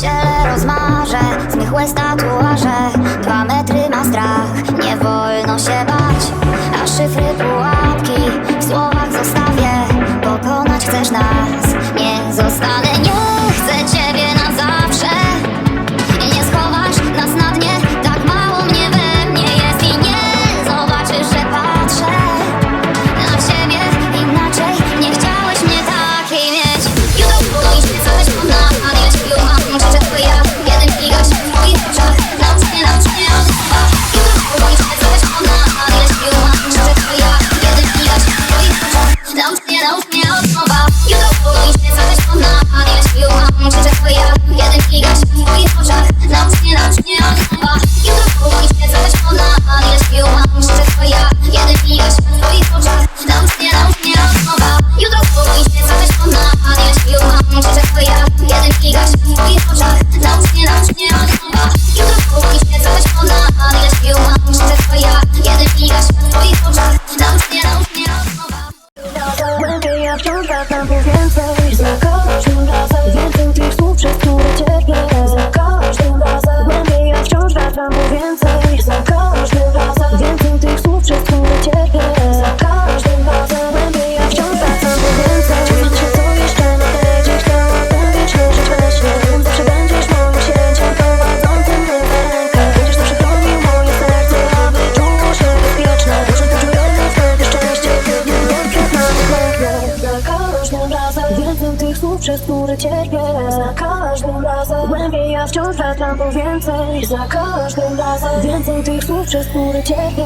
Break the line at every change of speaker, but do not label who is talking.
ciele rozmarzę Zmychłe statuaże, dwa metry ma strach Nie wolno się bać, a szyfry pułapki W słowach zostawię, pokonać chcesz nas.
those, yeah, those każdym razem Więcej tych słów, przez które cierpię. Za każdym razem Głębiej ja wciąż wracam po więcej. Za każdym razem Więcej tych słów, przez które cierpię.